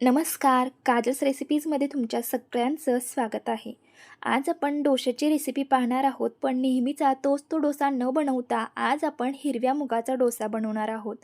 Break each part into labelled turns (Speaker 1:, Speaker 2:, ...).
Speaker 1: नमस्कार काजस रेसिपीजमध्ये तुमच्या सगळ्यांचं स्वागत आहे. आज आपण डोशाची रेसिपी पाहणार आहोत पण नेहमीचा तोच तो डोसा न बनवता आज आपण हिरव्या मुगाचा डोसा बनवणार आहोत.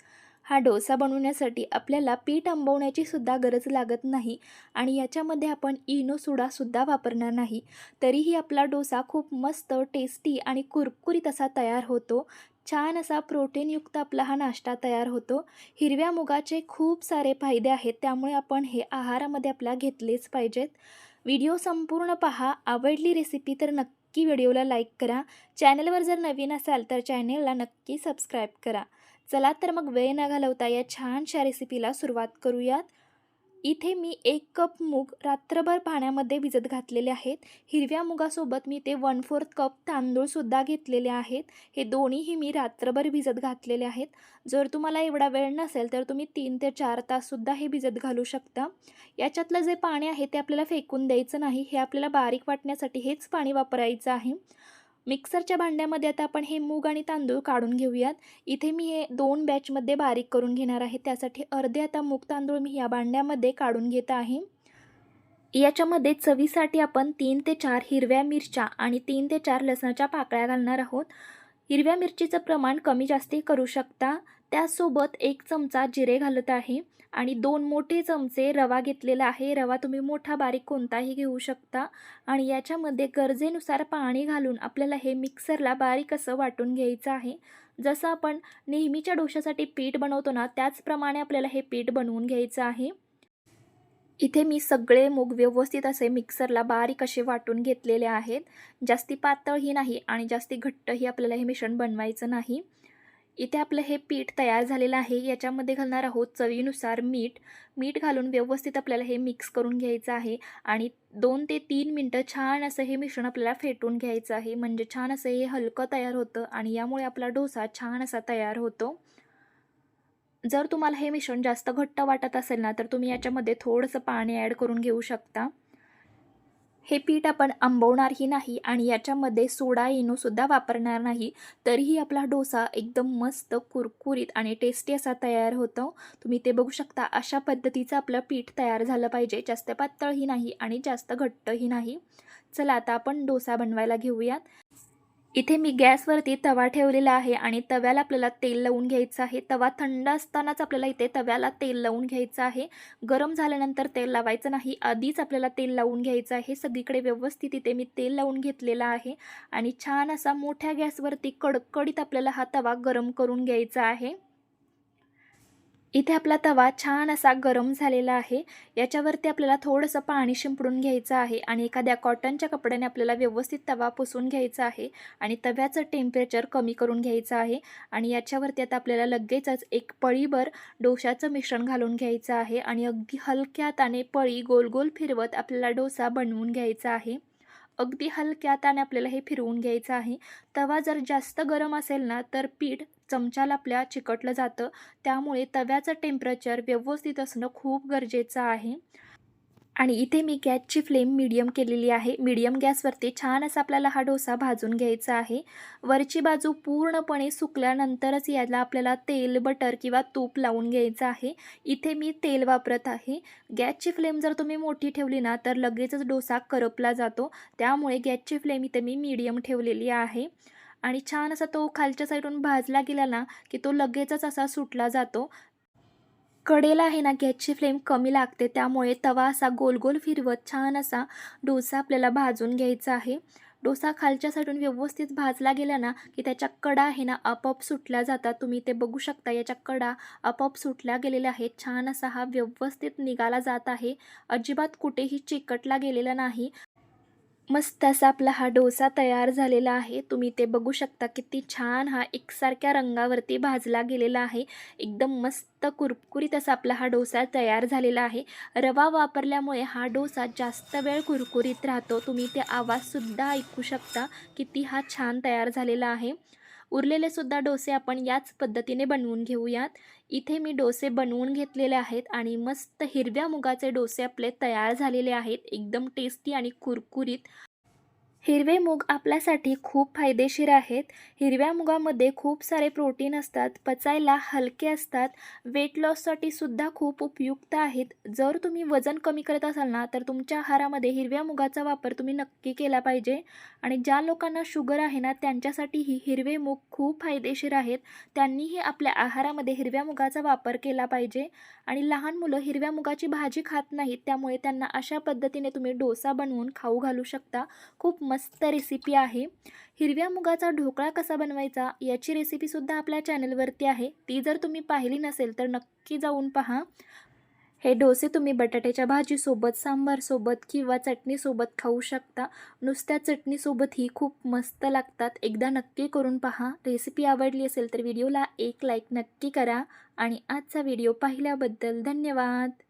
Speaker 1: हा डोसा बनवण्यासाठी आपल्याला पीठ आंबवण्याची सुद्धा गरज लागत नाही आणि याच्यामध्ये आपण इनो सुडासुद्धा वापरणार नाही. तरीही आपला डोसा खूप मस्त टेस्टी आणि कुरकुरीत असा तयार होतो. छान असा प्रोटीनयुक्त आपला हा नाश्ता तयार होतो. हिरव्या मुगाचे खूप सारे फायदे आहेत त्यामुळे आपण हे आहारामध्ये आपल्या घेतलेच पाहिजेत. व्हिडिओ संपूर्ण पहा. आवडली रेसिपी तर नक्की व्हिडिओला लाईक करा. चॅनलवर जर नवीन असाल तर चॅनलला नक्की सबस्क्राईब करा. चला तर मग वेळ न घालवता या छानशा रेसिपीला सुरुवात करूयात. इथे मी एक कप मूग रात्रभर पाण्यामध्ये भिजत घातलेले आहेत. हिरव्या मुगासोबत मी ते वन फोर्थ कप तांदूळसुद्धा घेतलेले आहेत. हे दोन्हीही मी रात्रभर भिजत घातलेले आहेत. जर तुम्हाला एवढा वेळ नसेल तर तुम्ही तीन ते चार ताससुद्धा हे भिजत घालू शकता. याच्यातलं जे पाणी आहे ते आपल्याला फेकून द्यायचं नाही. हे आपल्याला बारीक वाटण्यासाठी हेच पाणी वापरायचं आहे. मिक्सरच्या भांड्यामध्ये आता आपण हे मूग आणि तांदूळ काढून घेऊयात. इथे मी हे दोन बॅचमध्ये बारीक करून घेणार आहे. त्यासाठी अर्धे आता मूग तांदूळ मी या भांड्यामध्ये काढून घेत आहे. याच्यामध्ये चवीसाठी आपण तीन ते चार हिरव्या मिरच्या आणि तीन ते चार लसणाच्या पाकळ्या घालणार आहोत. हिरव्या मिरचीचं प्रमाण कमी जास्ती करू शकता. त्यासोबत एक चमचा जिरे घालत आहे आणि दोन मोठे चमचे रवा घेतलेला आहे. रवा तुम्ही मोठा बारीक कोणताही घेऊ शकता. आणि याच्यामध्ये गरजेनुसार पाणी घालून आपल्याला हे मिक्सरला बारीक असं वाटून घ्यायचं आहे. जसं आपण नेहमीच्या डोशासाठी पीठ बनवतो ना त्याचप्रमाणे आपल्याला हे पीठ बनवून घ्यायचं आहे. इथे मी सगळे मूग व्यवस्थित असे मिक्सरला बारीक असे वाटून घेतलेले आहेत. जास्ती पातळही नाही आणि जास्ती घट्टही आपल्याला हे मिश्रण बनवायचं नाही. इथे आपलं हे पीठ तयार झालेलं आहे. याच्यामध्ये घालणार आहोत चवीनुसार मीठ. मीठ घालून व्यवस्थित आपल्याला हे मिक्स करून घ्यायचं आहे. आणि दोन ते तीन मिनटं छान असं हे मिश्रण आपल्याला फेटून घ्यायचं आहे. म्हणजे छान असं हे हलकं तयार होतं आणि यामुळे आपला डोसा छान असा तयार होतो. जर तुम्हाला हे मिश्रण जास्त घट्ट वाटत असेल ना तर तुम्ही याच्यामध्ये थोडंसं पाणी ॲड करून घेऊ शकता. हे पीठ आपण आंबवणारही नाही आणि याच्यामध्ये सोडा इनोसुद्धा वापरणार नाही. तरीही आपला डोसा एकदम मस्त कुरकुरीत आणि टेस्टी असा तयार होतो. तुम्ही ते बघू शकता अशा पद्धतीचं आपलं पीठ तयार झालं पाहिजे. जास्त पातळही नाही आणि जास्त घट्टही नाही. चला आता आपण डोसा बनवायला घेऊयात. इथे मी गॅसवरती तवा ठेवलेला आहे आणि तव्याला आपल्याला तेल लावून घ्यायचं आहे. तवा थंड असतानाच आपल्याला इथे तव्याला तेल लावून घ्यायचं आहे. गरम झाल्यानंतर तेल लावायचं नाही. आधीच आपल्याला तेल लावून घ्यायचं आहे. सगळीकडे व्यवस्थित इथे मी तेल लावून घेतलेलं आहे. आणि छान असा मोठ्या गॅसवरती कडकडीत आपल्याला हा तवा गरम करून घ्यायचा आहे. इथे आपला तवा छान असा गरम झालेला आहे. याच्यावरती आपल्याला थोडंसं पाणी शिंपडून घ्यायचं आहे आणि एखाद्या कॉटनच्या कपड्याने आपल्याला व्यवस्थित तवा पुसून घ्यायचा आहे आणि तव्याचं टेम्परेचर कमी करून घ्यायचं आहे आणि याच्यावरती आता आपल्याला लगेचच एक पळीभर डोशाचं मिश्रण घालून घ्यायचं आहे आणि अगदी हलक्या ताने पळी गोल गोल फिरवत आपल्याला डोसा बनवून घ्यायचा आहे. अगदी हलक्या त्याने आपल्याला हे फिरवून घ्यायचं आहे. तवा जर जास्त गरम असेल ना तर पीठ चमच्याला आपल्या चिकटलं जातं. त्यामुळे तव्याचं टेम्परेचर व्यवस्थित असणं खूप गरजेचं आहे. आणि इथे मी गॅसची फ्लेम मीडियम केलेली आहे. मीडियम गॅसवरती छान असा आपल्याला हा डोसा भाजून घ्यायचा आहे. वरची बाजू पूर्णपणे सुकल्यानंतरच याला आपल्याला तेल बटर किंवा तूप लावून घ्यायचं आहे. इथे मी तेल वापरत आहे. गॅसची फ्लेम जर तुम्ही मोठी ठेवली ना तर लगेचच डोसा करपला जातो. त्यामुळे गॅसची फ्लेम इथे मी मीडियम ठेवलेली आहे. आणि छान असा तो खालच्या साईडून भाजला गेला ना की तो लगेचच असा सुटला जातो. कडेला आहे ना गॅसची फ्लेम कमी लागते त्यामुळे तवा असा गोल गोल फिरवत छान असा डोसा आपल्याला भाजून घ्यायचा आहे. डोसा खालच्या साईडून व्यवस्थित भाजला गेला ना की त्याच्या कडा आहे ना आपोआप सुटल्या जातात. तुम्ही ते बघू शकता याच्या कडा आपोआप सुटल्या गेलेल्या आहेत. छान असा हा व्यवस्थित निघाला जात आहे. अजिबात कुठेही चिकटला गेलेला नाही. मस्त असा आपला हा डोसा तयार झालेला आहे. तुम्ही ते बघू शकता किती छान हा एकसारख्या रंगावरती भाजला गेलेला आहे. एकदम मस्त कुरकुरीत असा आपला हा डोसा तयार झालेला आहे. रवा वापरल्यामुळे हा डोसा जास्त वेळ कुरकुरीत राहतो. तुम्ही ते आवाजसुद्धा ऐकू शकता किती हा छान तयार झालेला आहे. उरलेले सुद्धा डोसे आपण याच पद्धतीने बनवून घेऊयात. इथे मी डोसे बनवून घेतलेले आहेत आणि मस्त हिरव्या मुगाचे डोसे आपले तयार झालेले आहेत. एकदम टेस्टी आणि कुरकुरीत. हिरवे मूग आपल्यासाठी खूप फायदेशीर आहेत. हिरव्या मुगामध्ये खूप सारे प्रोटीन असतात पचायला हलके असतात. वेट लॉससाठी सुद्धा खूप उपयुक्त आहेत. जर तुम्ही वजन कमी करत असाल ना तर तुमच्या आहारामध्ये हिरव्या मुगाचा वापर तुम्ही नक्की केला पाहिजे. आणि ज्या लोकांना शुगर आहे ना त्यांच्यासाठीही हिरवे मूग खूप फायदेशीर आहेत. त्यांनीही आपल्या आहारामध्ये हिरव्या मुगाचा वापर केला पाहिजे. आणि लहान मुलं हिरव्या मुगाची भाजी खात नाहीत त्यामुळे त्यांना अशा पद्धतीने तुम्ही डोसा बनवून खाऊ घालू शकता. खूप मस्त रेसिपी आहे. हिरव्या मुगाचा ढोकळा कसा बनवायचा याची रेसिपीसुद्धा आपल्या चॅनलवरती आहे. ती जर तुम्ही पाहिली नसेल तर नक्की जाऊन पहा. हे डोसे तुम्ही बटाट्याच्या भाजीसोबत सांबारसोबत किंवा चटणीसोबत खाऊ शकता. नुसत्या चटणीसोबतही खूप मस्त लागतात. एकदा नक्की करून पहा. रेसिपी आवडली असेल तर व्हिडिओला एक लाईक नक्की करा. आणि आजचा व्हिडिओ पाहिल्याबद्दल धन्यवाद.